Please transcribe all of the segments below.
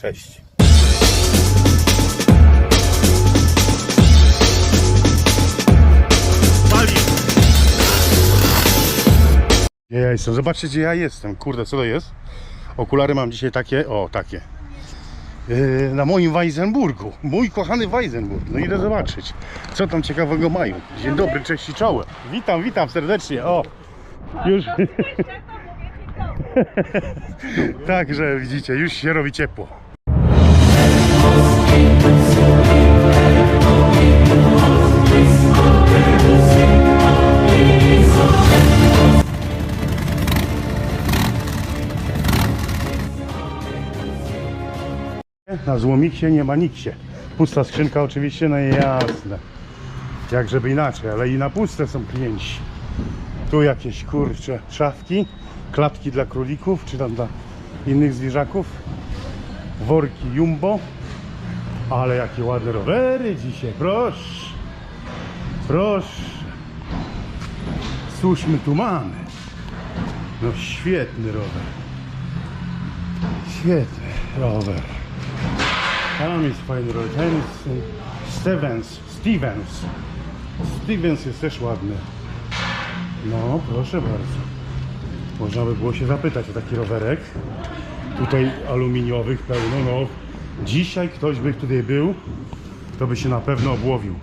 Cześć. Ja jestem? Zobaczcie, gdzie ja jestem. Kurde, co to jest? Okulary mam dzisiaj takie, o, takie. Yy, na moim Weisenburgu. Mój kochany Weisenburg. No idę zobaczyć, co tam ciekawego mają. Dzień dobry, cześć i czołem. Witam, witam serdecznie. O, już. Także widzicie, już się robi ciepło. Na złomiksie nie ma niksie. Pusta skrzynka oczywiście, no jasne. Jak żeby inaczej, ale i na puste są klienci. Tu jakieś kurcze szafki, klatki dla królików, czy tam dla innych zwierzaków. Worki jumbo. Ale jakie ładne rowery dzisiaj, proszę. Proszę. Cóż my tu mamy? No świetny rower. Świetny rower. Tam jest fajny rower. Ten Stevens. Stevens. Stevens jest też ładny. No, proszę bardzo. Można by było się zapytać o taki rowerek. Tutaj aluminiowych pełno. No, dzisiaj ktoś by tutaj był, to by się na pewno obłowił.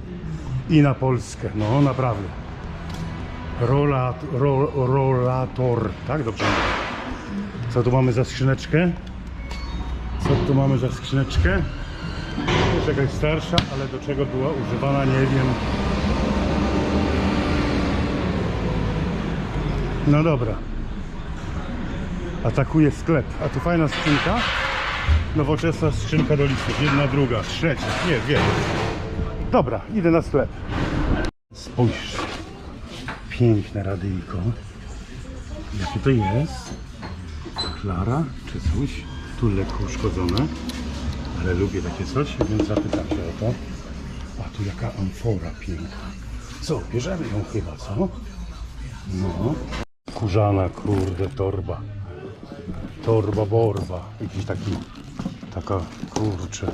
I na Polskę. No, naprawdę. Rolat, ro, rolator. Tak, dobrze. Co tu mamy za skrzyneczkę? Co tu mamy za skrzyneczkę? Jest jakaś starsza, ale do czego była używana, nie wiem. No dobra. Atakuje sklep. A tu fajna skrzynka. Nowoczesna skrzynka do listów. Jedna, druga, trzecia. Nie, dwie. Dobra, idę na sklep. Spójrz. Piękne radyjko. Jakie to jest? Klara czy coś? Tu lekko uszkodzone. Ale lubię takie coś, więc zapytam się o to. A tu jaka amfora piękna. Co, bierzemy ją chyba, co? No. Kurzana, kurde, torba. Torba, borba. Jakiś taki, taka, kurcze.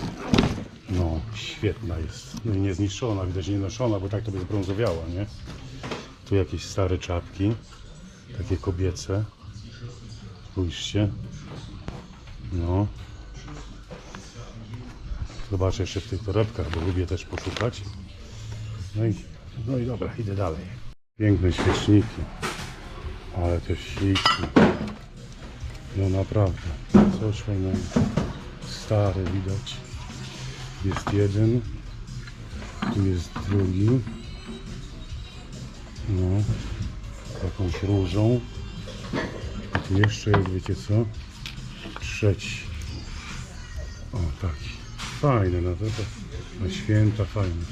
No, świetna jest. No i niezniszczona, widać nie noszona, bo tak to by zbrązowiała, nie? Tu jakieś stare czapki. Takie kobiece. Spójrzcie. No. Zobaczę jeszcze w tych torebkach, bo lubię też poszukać. No i, no i dobra, idę dalej. Piękne świeczniki. Ale to śliczne. No naprawdę. Coś fajnego. Stary widać. Jest jeden. Tu jest drugi. No. Jakąś różą. A tu jeszcze jest, wiecie co? Trzeci. O, taki. Fajny, no to, na święta fajny.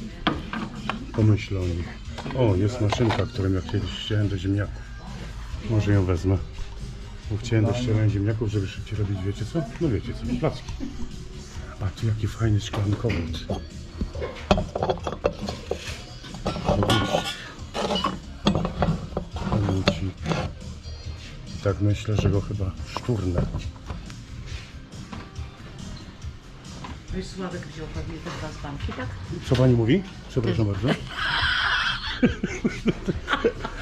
Pomyśl o jest maszynka, którą ja kiedyś chciałem do ziemniaków. Może ją wezmę. Bo chciałem do ziemniaków, żeby szybciej robić, wiecie co? No wiecie co, placki. A tu jaki fajny ci. I tak myślę, że go chyba szturnę. Wiesz, Sławek wziął pewnie te dwa z banki, tak? Co pani mówi? Przepraszam bardzo.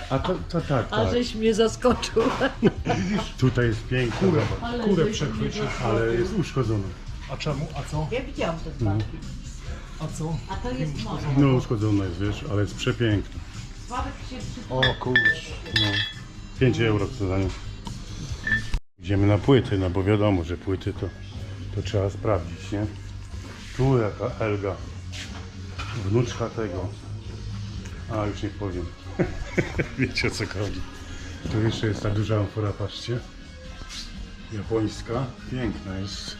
A to, to tak, A tak. żeś mnie zaskoczył. Tutaj jest piękna Kurę, Ale Kurę przechwycił. ale jest uszkodzona. A czemu? A co? Ja widziałam te banki. A co? A to jest morze. No uszkodzona jest, wiesz, ale jest przepiękna. Sławek się przy... O kurcz. No. 5 euro co za nią. Idziemy na płyty, no bo wiadomo, że płyty to, to trzeba sprawdzić, nie? Tu jaka Elga. Wnuczka tego. A, już nie powiem. Wiecie o co chodzi. Tu jeszcze jest ta duża amfora, patrzcie. Japońska. Piękna jest.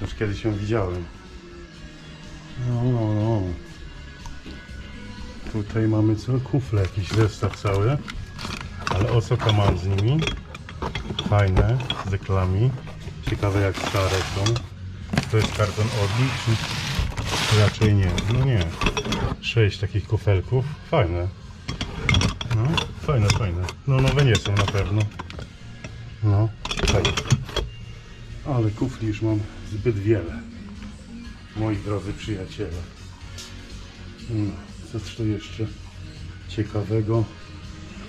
Już kiedyś ją widziałem. No, no, no. Tutaj mamy co? Kufle, jakiś zestaw cały. Ale osoka mam z nimi. Fajne, z deklami. Ciekawe jak stare są. To jest karton odlik, czy raczej nie? No nie. Sześć takich kufelków. Fajne. No, fajne, fajne. No nowe nie są na pewno. No, fajne. Ale kufli już mam zbyt wiele. Moi drodzy przyjaciele. Cóż tu jeszcze ciekawego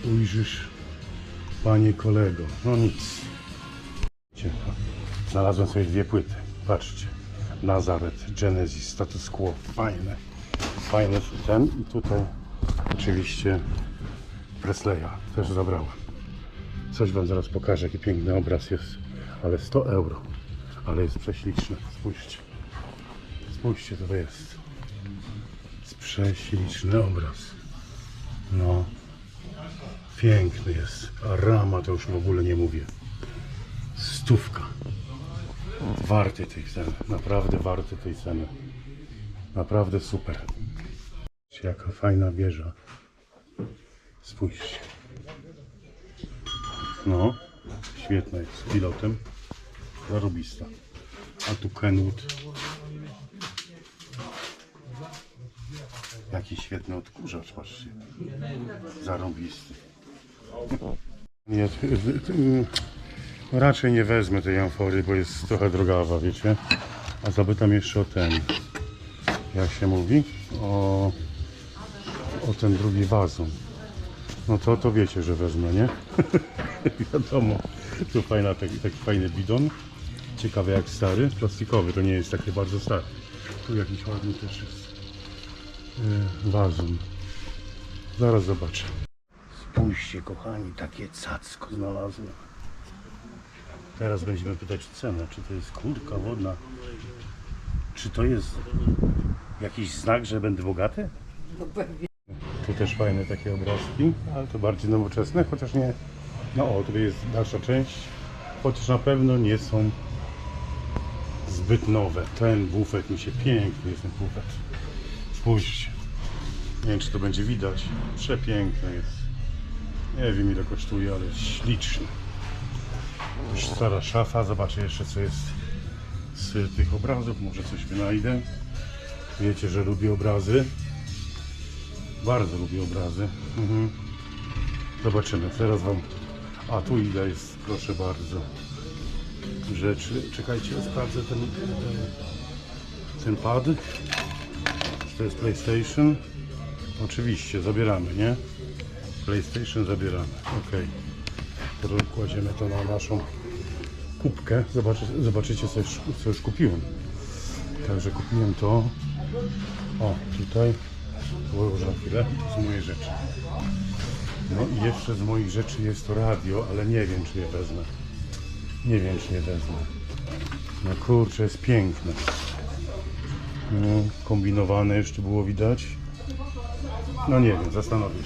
ujrzysz, panie kolego? No nic. Ciekawe. Znalazłem sobie dwie płyty. Patrzcie. Nazaret, Genesis, Status Quo. Fajne. Fajne ten i tutaj oczywiście Presleya też zabrałem. Coś wam zaraz pokażę, jaki piękny obraz jest. Ale 100 euro. Ale jest prześliczny. Spójrzcie. Spójrzcie, co to. Jest prześliczny obraz. No. Piękny jest. A rama to już w ogóle nie mówię. Stówka. Warty tej ceny. Naprawdę warty tej ceny. Naprawdę super. Jaka fajna wieża. Spójrzcie. No, świetna jest z pilotem. Zarobista. A tu Kenwood. Jaki świetny odkurzacz, patrzcie. Zarobisty. Nie, raczej nie wezmę tej amfory, bo jest trochę drogawa, wiecie. A zapytam jeszcze o ten. Jak się mówi? O, o ten drugi wazon. No to, to wiecie, że wezmę, nie? Wiadomo. Tu fajna, taki, taki fajny bidon. Ciekawy jak stary. Plastikowy, to nie jest takie bardzo stary. Tu jakiś ładny też jest yy, wazon. Zaraz zobaczę. Spójrzcie kochani, takie cacko znalazłem. Teraz będziemy pytać cenę. Czy to jest kurka wodna? Czy to jest jakiś znak, że będę bogaty? Tu też fajne takie obrazki, ale to bardziej nowoczesne, chociaż nie. No o, tutaj jest dalsza część, chociaż na pewno nie są zbyt nowe. Ten bufet mi się piękny jest ten bufet. Spójrzcie. Nie wiem czy to będzie widać. Przepiękny jest. Nie wiem ile kosztuje, ale śliczny. Stara szafa, zobaczę jeszcze co jest z tych obrazów, może coś wynajdę. Wiecie, że lubię obrazy. Bardzo lubię obrazy. Mhm. Zobaczymy, teraz wam. A tu ile jest, proszę bardzo. Rzeczy. Czekajcie, sprawdzę ten, ten, ten pad. Czy to jest PlayStation? Oczywiście, zabieramy, nie? PlayStation zabieramy. Ok. To kładziemy to na naszą kubkę. Zobaczy, zobaczycie, co już, co już kupiłem. Także kupiłem to. O, tutaj Położę na chwilę z moje rzeczy. No i jeszcze z moich rzeczy jest to radio, ale nie wiem czy je wezmę. Nie wiem czy je wezmę. No kurczę, jest piękne. No, kombinowane jeszcze było widać. No nie wiem, zastanowię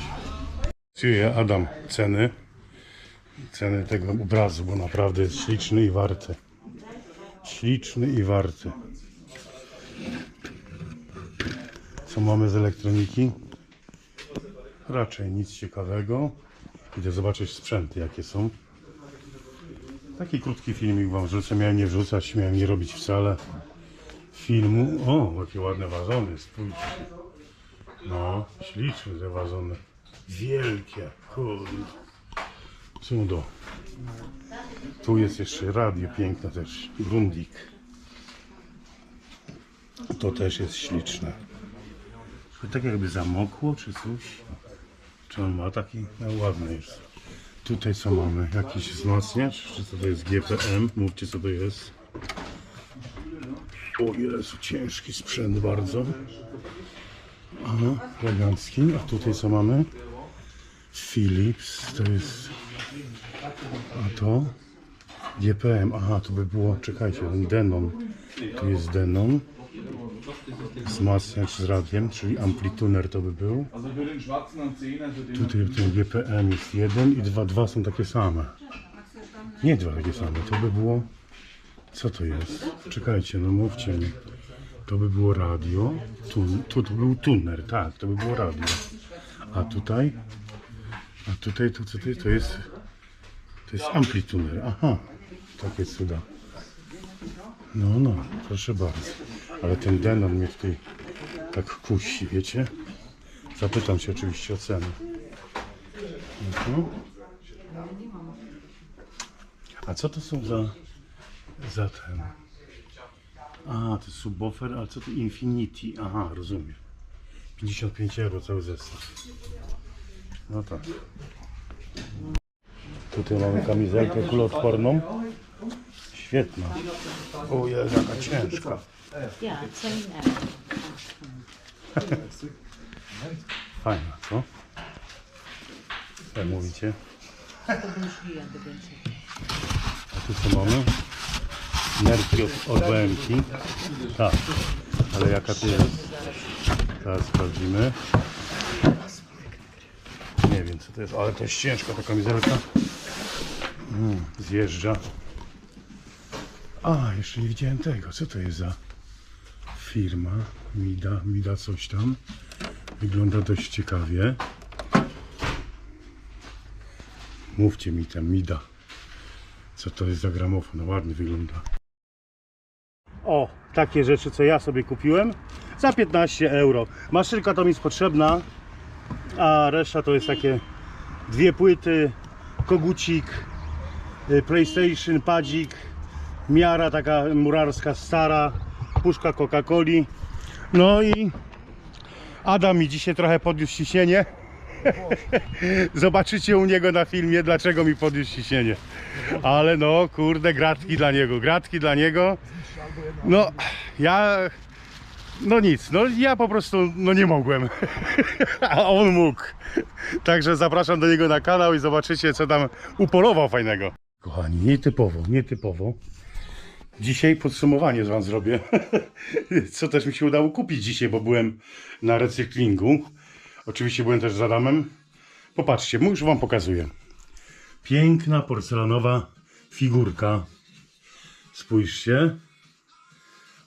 się. Adam, ceny. Ceny tego obrazu, bo naprawdę jest śliczny i warty. Śliczny i warty. Co mamy z elektroniki? Raczej nic ciekawego. Idę zobaczyć sprzęty, jakie są. Taki krótki filmik wam wrzucę. Miałem nie wrzucać, miałem nie robić wcale filmu. O, jakie ładne wazony, spójrzcie. No, śliczne te wazony. Wielkie, kurde. Cudo. Tu jest jeszcze radio piękne też. Grundig. To też jest śliczne. Tak jakby zamokło czy coś. Czy on ma taki? No ładny jest. Tutaj co mamy? Jakiś wzmacniacz? Czy co to jest GPM? Mówcie co to jest. O Jezu, ciężki sprzęt bardzo. Aha, elegancki. A tutaj co mamy? Philips, to jest... A to? GPM, aha, to by było, czekajcie, Denon. Tu jest Denon. Wzmacniacz z radiem, czyli amplituner to by był. Tutaj ten GPM jest jeden i dwa, dwa są takie same. Nie dwa takie same, to by było... Co to jest? Czekajcie, no mówcie mi. To by było radio. Tu, tu to był tuner, tak, to by było radio. A tutaj? A tutaj to co to jest? To jest, to jest amplituner. Aha, takie cuda. No, no, proszę bardzo. Ale ten Denon mnie tutaj tak kusi, wiecie? Zapytam się oczywiście o cenę. Mhm. A co to są za za ten. A, to jest subwoofer, ale co to Infinity? Aha, rozumiem. 55 euro cały zestaw. No tak. Tutaj mamy kamizelkę kuloodporną. Świetna. Ojej, jaka ciężka. Ja, co innego. Fajna, co? Jak mówicie? To już jakby więcej. A tu co mamy? Nerki od, od. Tak, ale jaka to jest? Teraz sprawdzimy. Nie wiem co to jest, ale to jest ciężka ta kamizelka. Mm, zjeżdża. A, jeszcze nie widziałem tego. Co to jest za firma? Mida, Mida coś tam. Wygląda dość ciekawie. Mówcie mi tam, Mida. Co to jest za gramofon? No ładnie wygląda. O, takie rzeczy, co ja sobie kupiłem za 15 euro. Maszynka to mi jest potrzebna, a reszta to jest takie dwie płyty, kogucik, PlayStation, padzik, miara taka murarska stara, puszka Coca-Coli. No i Adam mi dzisiaj trochę podniósł ciśnienie. Zobaczycie u niego na filmie, dlaczego mi podniósł ciśnienie. Ale no, kurde, gratki dla niego, gratki dla niego. No, ja, no nic, no ja po prostu, no nie mogłem. A on mógł. Także zapraszam do niego na kanał i zobaczycie, co tam upolował fajnego. Kochani, nietypowo, nietypowo. Dzisiaj podsumowanie z wam zrobię. Co też mi się udało kupić dzisiaj, bo byłem na recyklingu. Oczywiście byłem też z Adamem. Popatrzcie, już wam pokazuję. Piękna porcelanowa figurka. Spójrzcie.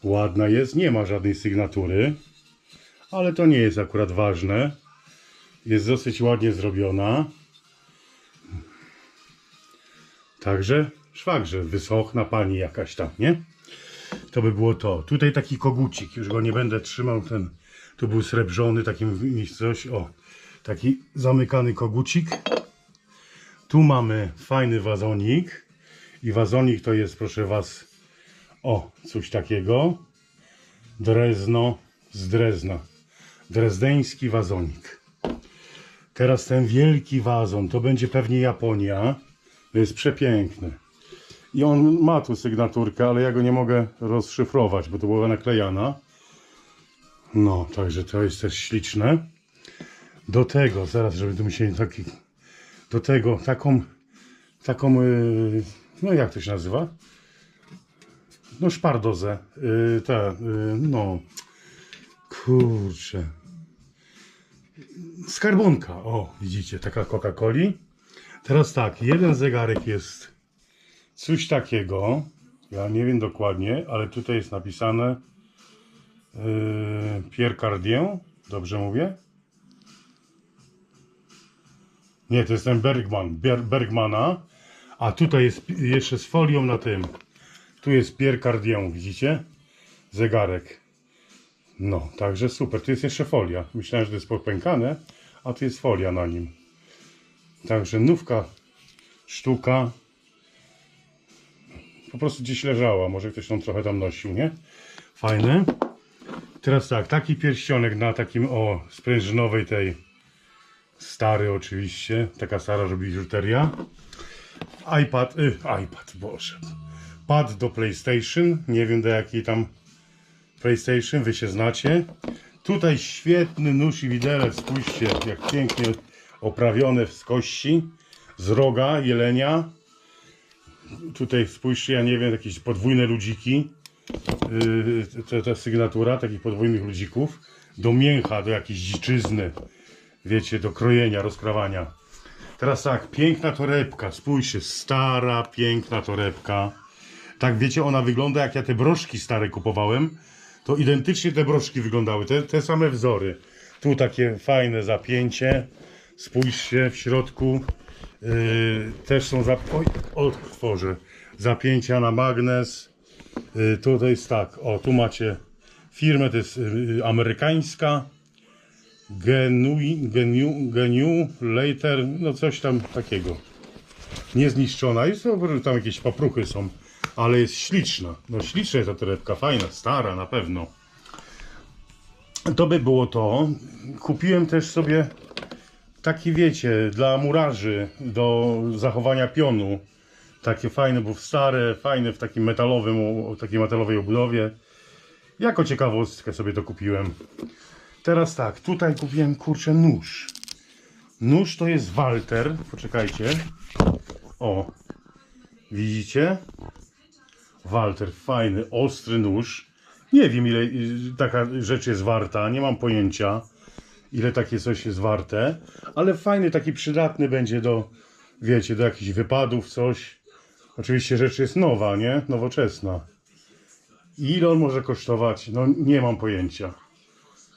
Ładna jest, nie ma żadnej sygnatury, ale to nie jest akurat ważne. Jest dosyć ładnie zrobiona. Także szwagrze, wysochna pani jakaś tam, nie? To by było to. Tutaj taki kogucik, już go nie będę trzymał, ten tu był srebrzony, takim coś, o, taki zamykany kogucik. Tu mamy fajny wazonik i wazonik to jest, proszę was, o, coś takiego. Drezno z Drezna. Drezdeński wazonik. Teraz ten wielki wazon, to będzie pewnie Japonia. Jest przepiękny. I on ma tu sygnaturkę, ale ja go nie mogę rozszyfrować, bo to była naklejana. No, także to jest też śliczne. Do tego, zaraz, żeby tu mi się taki... Do tego, taką... Taką... Yy, no jak to się nazywa? No szpardozę. Yy, ta, yy, no... Kurczę. Skarbonka. O, widzicie, taka Coca-Coli. Teraz tak, jeden zegarek jest coś takiego. Ja nie wiem dokładnie, ale tutaj jest napisane yy, Pierre Cardin. Dobrze mówię? Nie, to jest ten Bergman, Ber Bergmana. A tutaj jest jeszcze z folią na tym. Tu jest Pierre Cardin, widzicie? Zegarek. No, także super. Tu jest jeszcze folia. Myślałem, że to jest popękane, a tu jest folia na nim. Także nówka, sztuka. Po prostu gdzieś leżała. Może ktoś ją trochę tam nosił, nie? Fajne. Teraz tak, taki pierścionek na takim, o, sprężynowej tej, stary oczywiście, taka stara, żeby biżuteria. iPad, y, iPad, boże. Pad do PlayStation, nie wiem do jakiej tam PlayStation, wy się znacie. Tutaj świetny nóż i widelec, spójrzcie, jak pięknie oprawione z kości, z roga jelenia. Tutaj spójrzcie, ja nie wiem, jakieś podwójne ludziki. Yy, to, to sygnatura takich podwójnych ludzików. Do mięcha, do jakiejś dziczyzny. Wiecie, do krojenia, rozkrawania. Teraz tak, piękna torebka, spójrzcie, stara, piękna torebka. Tak, wiecie, ona wygląda jak ja te broszki stare kupowałem. To identycznie te broszki wyglądały, te, te same wzory. Tu takie fajne zapięcie. Spójrzcie, w środku yy, też są zap... Oj, otworzę. Zapięcia na magnes. Yy, tutaj jest tak, o, tu macie firmę, to jest yy, amerykańska. Genui, geniu, geniu, later, no coś tam takiego. Niezniszczona. Jest tam jakieś papruchy są. ale jest śliczna. No śliczna jest ta torebka, fajna, stara na pewno. To by było to. Kupiłem też sobie taki, wiecie, dla murarzy do zachowania pionu. Takie fajne, bo stare, fajne w takim metalowym, takiej metalowej obudowie. Jako ciekawostkę sobie to kupiłem. Teraz tak, tutaj kupiłem kurczę nóż. Nóż to jest Walter. Poczekajcie. O. Widzicie? Walter, fajny, ostry nóż. Nie wiem ile taka rzecz jest warta, nie mam pojęcia ile takie coś jest warte, ale fajny, taki przydatny będzie do, wiecie, do jakichś wypadów, coś. Oczywiście rzecz jest nowa, nie? Nowoczesna. Ile on może kosztować? No nie mam pojęcia.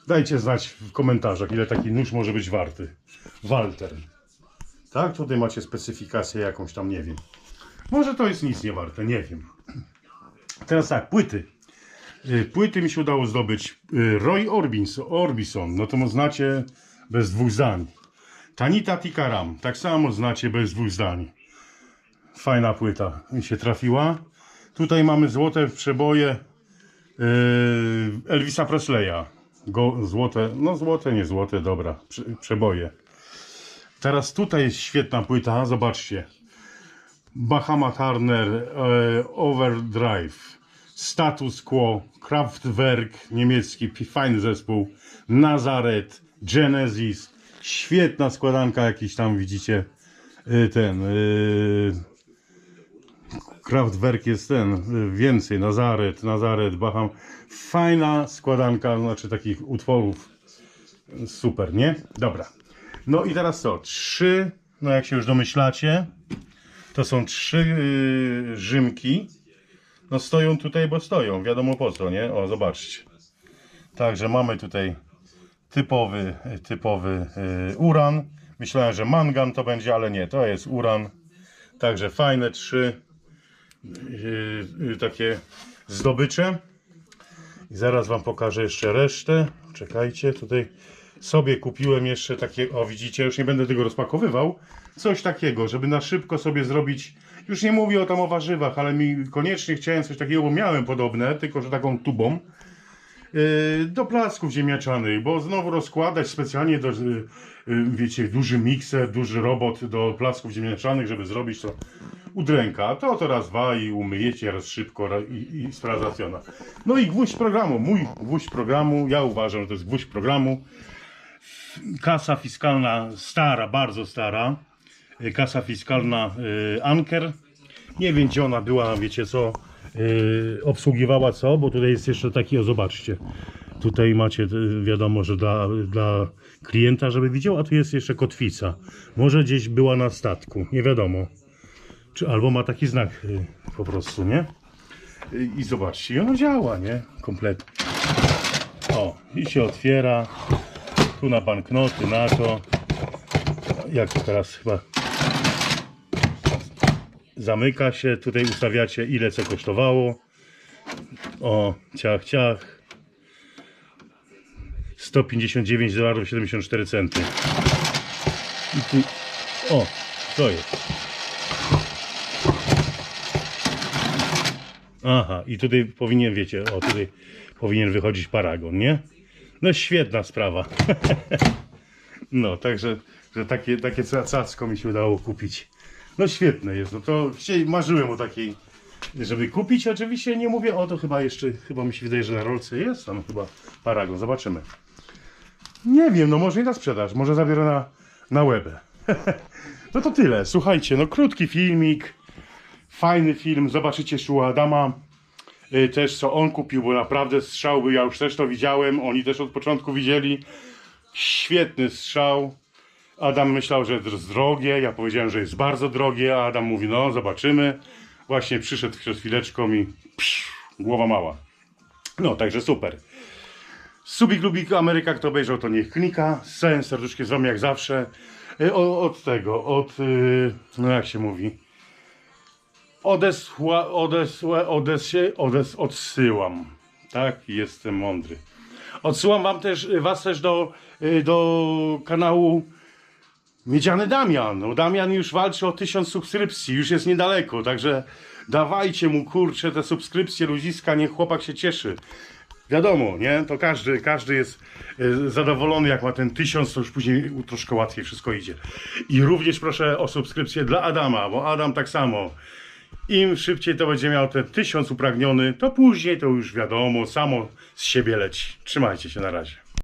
Dajcie znać w komentarzach, ile taki nóż może być warty. Walter. Tak, tutaj macie specyfikację jakąś tam, nie wiem. Może to jest nic nie warte, nie wiem. Teraz tak, płyty. Y, Płyty mi się udało zdobyć. Y, Roy Orbison, Orbison no to mu znacie bez dwóch zdań. Tanita Tikaram, tak samo znacie bez dwóch zdań. Fajna płyta mi się trafiła. Tutaj mamy złote przeboje y, Elvisa Presleya. Go, złote, no złote, nie złote, dobra, prze, przeboje. Teraz tutaj jest świetna płyta, zobaczcie. Bahama Turner Overdrive, Status Quo, Kraftwerk niemiecki, fajny zespół, Nazaret, Genesis, świetna składanka jakiś tam widzicie, e, ten, e, Kraftwerk jest ten, e, więcej, Nazaret, Nazaret, Baham, fajna składanka, znaczy takich utworów, super, nie? Dobra. No i teraz co, trzy, no jak się już domyślacie, to są trzy yy, Rzymki. No stoją tutaj, bo stoją. Wiadomo po co, nie? O, zobaczcie. Także mamy tutaj typowy, typowy yy, uran. Myślałem, że mangan to będzie, ale nie. To jest uran. Także fajne trzy yy, yy, takie zdobycze. I zaraz wam pokażę jeszcze resztę. Czekajcie, tutaj sobie kupiłem jeszcze takie, o widzicie, już nie będę tego rozpakowywał, coś takiego, żeby na szybko sobie zrobić, już nie mówię o tam o warzywach, ale mi koniecznie chciałem coś takiego, bo miałem podobne, tylko że taką tubą, yy, do placków ziemniaczanych, bo znowu rozkładać specjalnie do, yy, yy, wiecie, duży mikser, duży robot do placków ziemniaczanych, żeby zrobić to udręka, to to raz dwa i umyjecie raz szybko ra- i, i sprawa załatwiona. No i gwóźdź programu, mój gwóźdź programu, ja uważam, że to jest gwóźdź programu, kasa fiskalna stara, bardzo stara, y, kasa fiskalna y, Anker. Nie wiem gdzie ona była, wiecie co, y, obsługiwała co, bo tutaj jest jeszcze taki, o zobaczcie. Tutaj macie, y, wiadomo, że dla, dla klienta, żeby widział, a tu jest jeszcze kotwica. Może gdzieś była na statku, nie wiadomo. Czy albo ma taki znak y, po prostu, nie? Y, I zobaczcie, i ono działa, nie? Kompletnie. O, i się otwiera. Tu na banknoty, na to. Jak to teraz chyba zamyka się. Tutaj ustawiacie ile co kosztowało. O, ciach, ciach. 159 dolarów 74 centy. I tu, o, to jest. Aha, i tutaj powinien, wiecie, o tutaj powinien wychodzić paragon, nie? No świetna sprawa. No, także że takie, takie ca- cacko mi się udało kupić. No świetne jest, no to dzisiaj marzyłem o takiej, żeby kupić. Oczywiście nie mówię o to chyba jeszcze, chyba mi się wydaje, że na rolce jest tam chyba paragon, zobaczymy. Nie wiem, no może i na sprzedaż, może zabiorę na, na webę. No to tyle, słuchajcie, no krótki filmik, fajny film, zobaczycie szło Adama. Y, też co on kupił, bo naprawdę strzał był, ja już też to widziałem, oni też od początku widzieli. Świetny strzał. Adam myślał, że jest drogie, ja powiedziałem, że jest bardzo drogie, a Adam mówi, no zobaczymy. Właśnie przyszedł przed chwileczką i psz, głowa mała. No, także super. Subik, lubik, Ameryka, kto obejrzał, to niech klika. Z całym serduszkiem z wami jak zawsze. Y, o- Od tego, od, y, no jak się mówi, Odesła, odesła, odesie, odes, odsyłam. Tak, jestem mądry. Odsyłam wam też, was też do, y, do kanału Miedziany Damian. No, Damian już walczy o tysiąc subskrypcji, już jest niedaleko, także dawajcie mu kurczę te subskrypcje ludziska, niech chłopak się cieszy. Wiadomo, nie? To każdy, każdy jest e, zadowolony, jak ma ten tysiąc, to już później troszkę łatwiej wszystko idzie. I również proszę o subskrypcję dla Adama, bo Adam tak samo. Im szybciej to będzie miał ten tysiąc upragniony, to później to już wiadomo, samo z siebie leci. Trzymajcie się na razie.